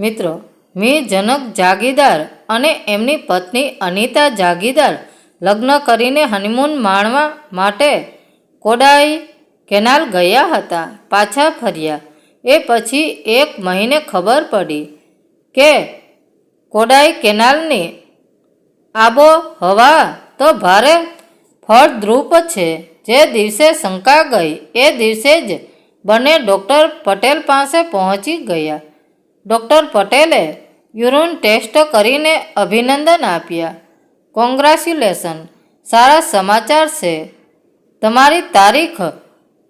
મિત્રો, મી જનક જાગીરદાર અને એમની પત્ની અનિતા જાગીરદાર લગ્ન કરીને હનીમૂન માણવા માટે કોડાઈ કેનાલ ગયા હતા, પાછા ફર્યા. એ પછી એક મહિને ખબર પડી કે કોડાઈ કેનાલની આબોહવા તો ભારે ફળદ્રુપ છે. જે દિવસે શંકા ગઈ, એ દિવસે જ બંને ડૉક્ટર પટેલ પાસે પહોંચી ગયા. ડૉક્ટર પટેલે યુરિન ટેસ્ટ કરીને અભિનંદન આપ્યા. કોંગ્રેચ્યુલેશન. સારા સમાચાર છે. તમારી તારીખ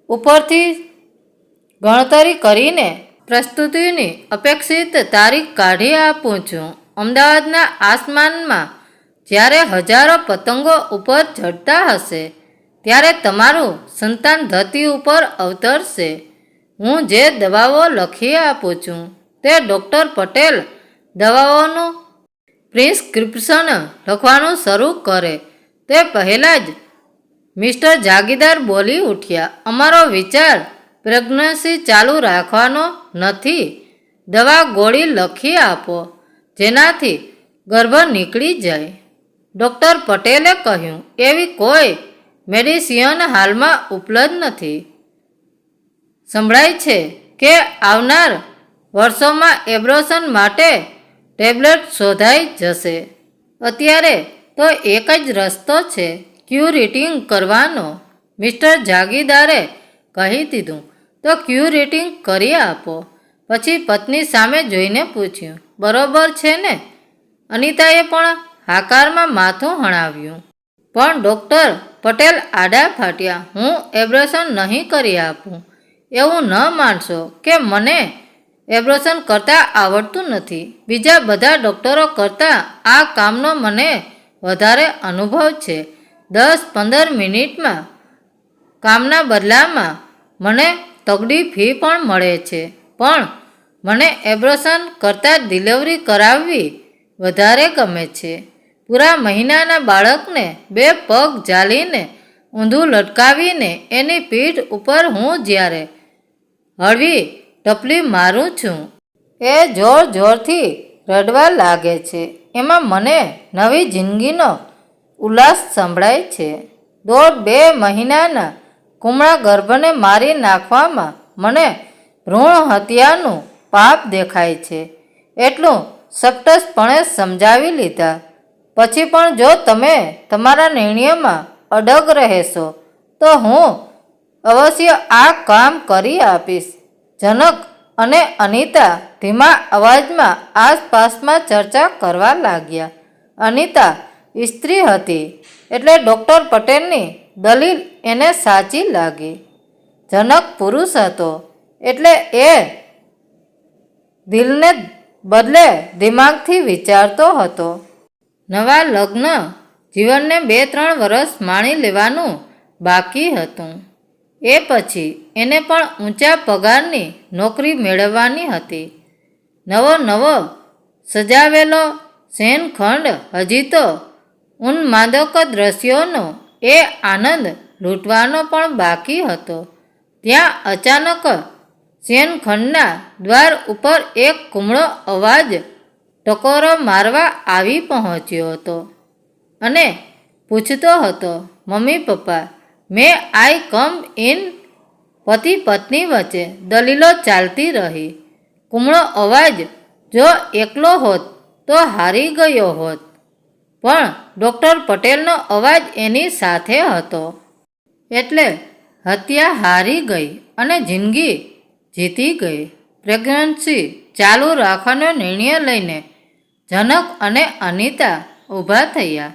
ઉપરથી ગણતરી કરીને પ્રસ્તુતિની અપેક્ષિત તારીખ કાઢી આપું છું. અમદાવાદના આસમાનમાં જ્યારે હજારો પતંગો ઉપર ચડતા હશે, ત્યારે તમારું સંતાન ધરતી ઉપર અવતરશે. હું જે દવાઓ લખી આપું છું તે ડૉક્ટર પટેલ દવાઓનું પ્રિસ્ક્રિપ્શન લખવાનું શરૂ કરે. તે પહેલાં જ મિસ્ટર જાગીરદાર બોલી ઉઠ્યા, અમારો વિચાર પ્રેગ્નન્સી ચાલુ રાખવાનો નથી. દવા ગોળી લખી આપો, જેનાથી ગર્ભ નીકળી જાય. ડૉક્ટર પટેલે કહ્યું, એવી કોઈ મેડિસિન હાલમાં ઉપલબ્ધ નથી. સંભળાય છે કે આવનાર વર્ષોમાં એબ્રોશન માટે ટેબ્લેટ શોધાઈ જશે. અત્યારે તો એક જ રસ્તો છે ક્યુ કરવાનો. મિસ્ટર જાગીરદારે કહી દીધું. તો ક્યુ કરી આપો. પછી પત્ની સામે જોઈને પૂછ્યું, બરોબર છે ને? અનિતાએ પણ હાકારમાં માથું હણાવ્યું. પણ ડૉક્ટર પટેલ આડા ફાટ્યા. હું એબ્રેશન નહીં કરી આપું. એવું ન માનશો કે મને એબ્રેશન કરતાં આવડતું નથી. બીજા બધા ડૉક્ટરો કરતાં આ કામનો મને વધારે અનુભવ છે. દસ પંદર મિનિટમાં કામના બદલામાં મને તગડી ફી પણ મળે છે. પણ મને એબ્રેશન કરતાં ડિલિવરી કરાવવી વધારે ગમે છે. પૂરા મહિનાના બાળકને બે પગ જાલીને ઊંધું લટકાવીને એની પીઠ ઉપર હું જ્યારે હળવી ટપલી મારું છું. એ જોર જોરથી રડવા લાગે છે. એમાં મને નવી જિંદગીનો ઉલ્લાસ સંભળાય છે. દોઢ બે મહિનાના કુમળા ગર્ભને મારી નાખવામાં મને ભ્રૂણ હત્યાનું પાપ દેખાય છે. એટલું સપ્ટસપણે સમજાવી લીધા. પછી પણ જો તમે તમારા નિર્ણયમાં અડગ રહેશો, તો હું અવશ્ય આ કામ કરી આપીશ. જનક અને અનિતા ધીમા અવાજમાં આસપાસમાં ચર્ચા કરવા લાગ્યા. અનિતા સ્ત્રી હતી એટલે ડૉક્ટર પટેલની દલીલ એને સાચી લાગી. જનક પુરુષ હતો એટલે એ દિલને બદલે દિમાગથી વિચારતો હતો. નવા લગ્ન જીવનને બે ત્રણ વર્ષ માણી લેવાનું બાકી હતું. એ પછી એને પણ ઊંચા પગારની નોકરી મેળવવાની હતી. નવો નવો સજાવેલો શેનખંડ હજી તો ઉન્માદક દ્રશ્યોનો એ આનંદ લૂંટવાનો પણ બાકી હતો. ત્યાં અચાનક શેનખંડના દ્વાર ઉપર એક કુમળો અવાજ ટકોરો મારવા આવી પહોંચ્યો હતો અને પૂછતો હતો, mummy papa May I come in પતિ પત્ની વચ્ચે દલીલો ચાલતી રહી. કુમળો અવાજ, જો એકલો હોત તો હારી ગયો હોત. પણ ડૉક્ટર પટેલનો અવાજ એની સાથે હતો. એટલે હત્યા હારી ગઈ અને જિંદગી જીતી ગઈ. પ્રેગ્નન્સી ચાલુ રાખવાનો નિર્ણય લઈને જનક અને અનિતા ઊભા થયા.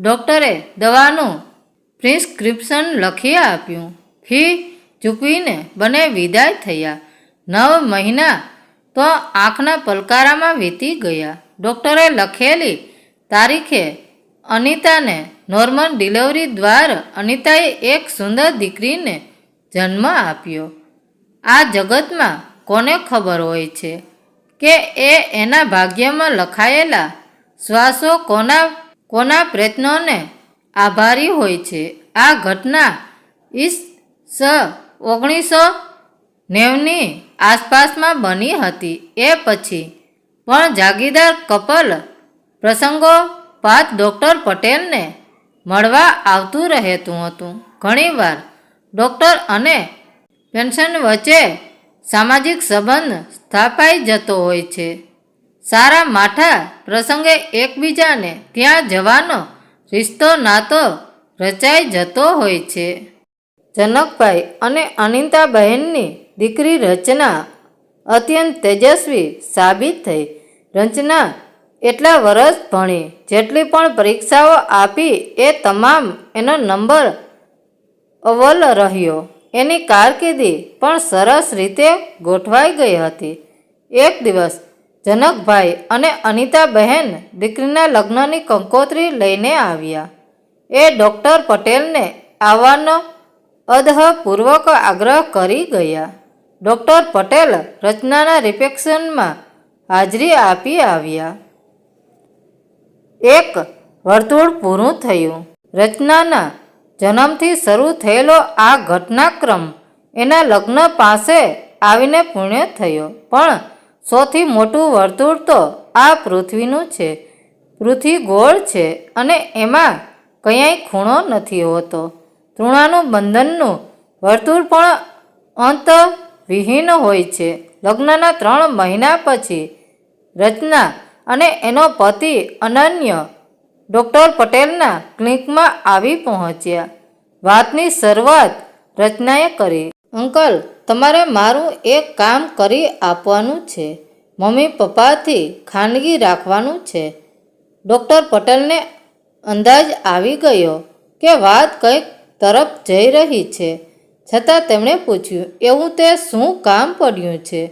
ડૉક્ટરે દવાનું પ્રિસ્ક્રિપ્શન લખી આપ્યું. ફી ચૂકવીને બંને વિદાય થયા. નવ મહિના તો આંખના પલકારામાં વીતી ગયા. ડૉક્ટરે લખેલી તારીખે અનિતાને નોર્મલ ડિલિવરી દ્વારા અનિતાએ એક સુંદર દીકરીને જન્મ આપ્યો. આ જગતમાં કોને ખબર હોય છે? કે એ એના ભાગ્યમાં લખાયેલા શ્વાસો કોના કોના પ્રયત્નોને આભારી હોય છે. આ ઘટના ઈસ સ ઓગણીસો નેવની આસપાસમાં બની હતી. એ પછી પણ જાગીરદાર કપલ પ્રસંગો પાત ડૉક્ટર પટેલને મળવા આવતું રહેતું હતું. ઘણીવાર ડૉક્ટર અને પેન્શન વચ્ચે સામાજિક સંબંધ સ્થાપાઈ જતો હોય છે. સારા માઠા પ્રસંગે એકબીજાને ત્યાં જવાનો રિશ્તો નાતો રચાઈ જતો હોય છે. જનકભાઈ અને અનિતાબહેનની દીકરી રચના અત્યંત તેજસ્વી સાબિત થઈ. રચના એટલા વર્ષ ભણી, જેટલી પણ પરીક્ષાઓ આપી એ તમામ એનો નંબર અવ્વલ રહ્યો. એની કારકિર્દી પણ સરસ રીતે ગોઠવાઈ ગઈ હતી. એક દિવસ જનકભાઈ અને અનિતાબહેન દીકરીના લગ્નની કંકોત્રી લઈને આવ્યા. એ ડૉક્ટર પટેલને આવવાનો અદહપૂર્વક આગ્રહ કરી ગયા. ડૉક્ટર પટેલ રચનાના રિફેક્શનમાં હાજરી આપી આવ્યા. એક વર્તુળ પૂરું થયું. રચનાના જન્મથી શરૂ થયેલો આ ઘટનાક્રમ એના લગ્ન પાસે આવીને પૂર્ણ થયો. પણ સૌથી મોટું વર્તુળ તો આ પૃથ્વીનું છે. પૃથ્વી ગોળ છે અને એમાં ક્યાંય ખૂણો નથી હોતો. તૃણાનું બંધનનું વર્તુળ પણ અંત વિહીન હોય છે. લગ્નના ત્રણ મહિના પછી રચના અને એનો પતિ અનન્ય ડૉક્ટર પટેલના ક્લિનિકમાં આવી પહોંચ્યા. વાતની શરૂઆત રચનાએ કરી. અંકલ તમારે મારું એક કામ કરી આપવાનું છે. મમ્મી પપ્પાથી ખાનગી રાખવાનું છે. ડૉક્ટર પટેલને અંદાજ આવી ગયો કે વાત કંઈક તરફ જઈ રહી છે. છતાં તેમણે પૂછ્યું, એવું તે શું કામ પડ્યું છે?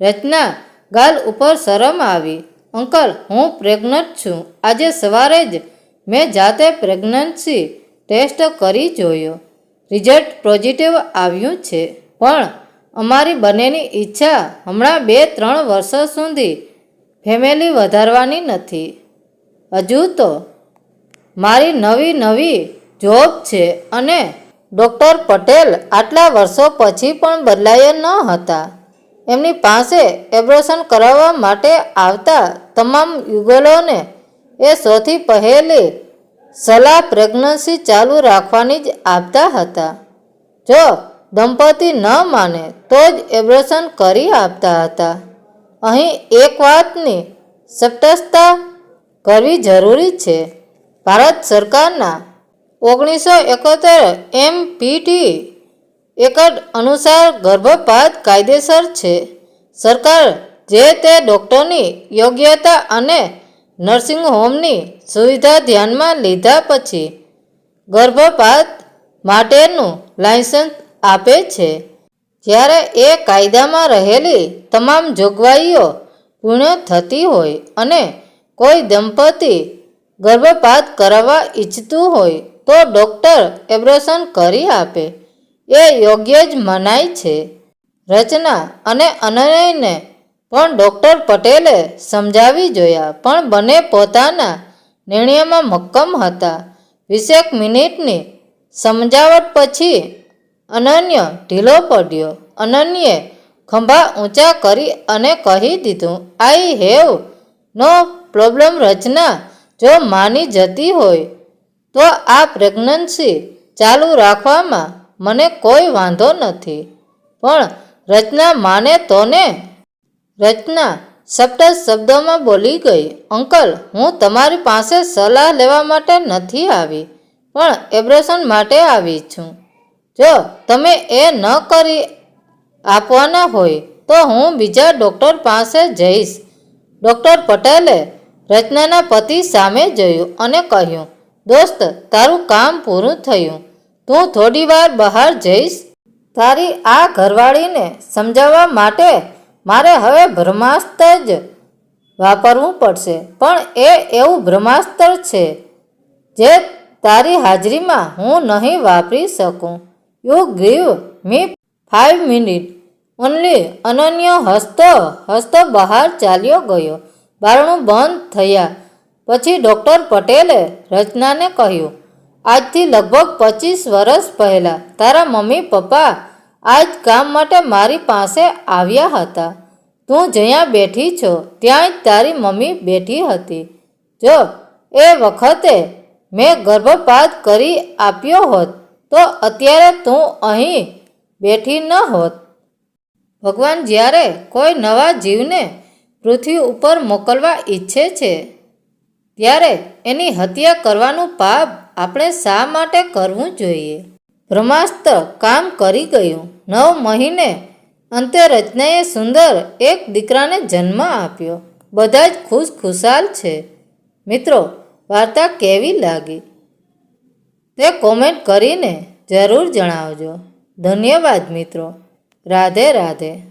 રચના ગાલ ઉપર શરમ આવી. અંકલ, હું પ્રેગ્નન્ટ છું. આજે સવારે જ મેં જાતે પ્રેગ્નન્સી ટેસ્ટ કરી જોયો. રિઝલ્ટ પોઝિટિવ આવ્યું છે. પણ અમારી બંનેની ઈચ્છા હમણાં બે ત્રણ વર્ષો સુધી ફેમિલી વધારવાની નથી. હજુ તો મારી નવી નવી જોબ છે અને ડૉક્ટર પટેલ આટલા વર્ષો પછી પણ બદલાયા ન હતા. એમની પાસે એબ્રેશન કરાવવા માટે આવતા તમામ યુગલોને એ સૌથી પહેલી સલાહ પ્રેગ્નન્સી ચાલુ રાખવાની જ આપતા હતા. જો દંપતી ન માને તો જ એબ્રેશન કરી આપતા હતા. અહીં એક વાતની સ્પષ્ટતા કરવી જરૂરી છે. ભારત સરકારના ઓગણીસો એકોતેર એમ પીટી એકડ અનુસાર ગર્ભપાત કાયદેસર છે. સરકાર જે તે ડૉક્ટરની યોગ્યતા અને નર્સિંગ હોમની સુવિધા ધ્યાનમાં લીધા પછી ગર્ભપાત માટેનું લાયસન્સ આપે છે. જ્યારે એ કાયદામાં રહેલી તમામ જોગવાઈઓ પૂર્ણ થતી હોય અને કોઈ દંપતી ગર્ભપાત કરાવવા ઈચ્છતું હોય, તો ડૉક્ટર એબ્રેશન કરી આપે. એ યોગ્ય જ મનાય છે. રચના અને અનયને પણ ડૉક્ટર પટેલે સમજાવી જોયા, પણ બંને પોતાના નિર્ણયમાં મક્કમ હતા. વીસેક મિનિટની સમજાવટ પછી અનન્ય ઢીલો પડ્યો. અનન્યે ખંભા ઊંચા કરી અને કહી દીધું, આઈ હેવ નો પ્રોબ્લેમ રચના. જો માની જતી હોય તો આ પ્રેગ્નન્સી ચાલુ રાખવામાં મને કોઈ વાંધો નથી. પણ રચના માને તો ને રચના સપ્ત શબ્દોમાં બોલી ગઈ, અંકલ, હું તમારી પાસે સલાહ લેવા માટે નથી આવી, પણ એબ્રેશન માટે આવી છું. જો તમે એ ન કરી આપવાના હોય તો હું બીજા ડૉક્ટર પાસે જઈશ. ડૉક્ટર પટેલે રચનાના પતિ સામે જોયું અને કહ્યું, દોસ્ત, તારું કામ પૂરું થયું. તું થોડી વાર બહાર જઈશ. તારી આ ઘરવાળીને સમજાવવા માટે મારે હવે બ્રહ્માસ્ત્ર જ વાપરવું પડશે. પણ એ એવું બ્રહ્માસ્ત્ર છે જે તારી હાજરીમાં હું નહીં વાપરી શકું. You give me five minute only Ananya હસતો હસતો બહાર ચાલ્યો ગયો. બારણું બંધ થયા. પછી ડૉક્ટર પટેલે રચનાને કહ્યું, આજથી લગભગ પચીસ વર્ષ પહેલાં તારા મમ્મી પપ્પા આ જ કામ માટે મારી પાસે આવ્યા હતા. તું જ્યાં બેઠી છો, ત્યાં જ તારી મમ્મી બેઠી હતી. જો, એ વખતે મેં ગર્ભપાત કરી આપ્યો હોત. તો અત્યારે તું અહીં બેઠી ન હોત. ભગવાન જ્યારે કોઈ નવા જીવને પૃથ્વી ઉપર મોકલવા ઈચ્છે છે, ત્યારે એની હત્યા કરવાનું પાપ આપણે શા માટે કરવું જોઈએ? બ્રહ્માસ્ત્ર કામ કરી ગયું. નવ મહિને અંતે રચનાએ સુંદર એક દીકરાને જન્મ આપ્યો. બધા જ ખુશ ખુશાલ છે. મિત્રો, વાર્તા કેવી લાગી? તે કોમેન્ટ કરીને જરૂર જણાવજો. ધન્યવાદ મિત્રો. રાધે રાધે.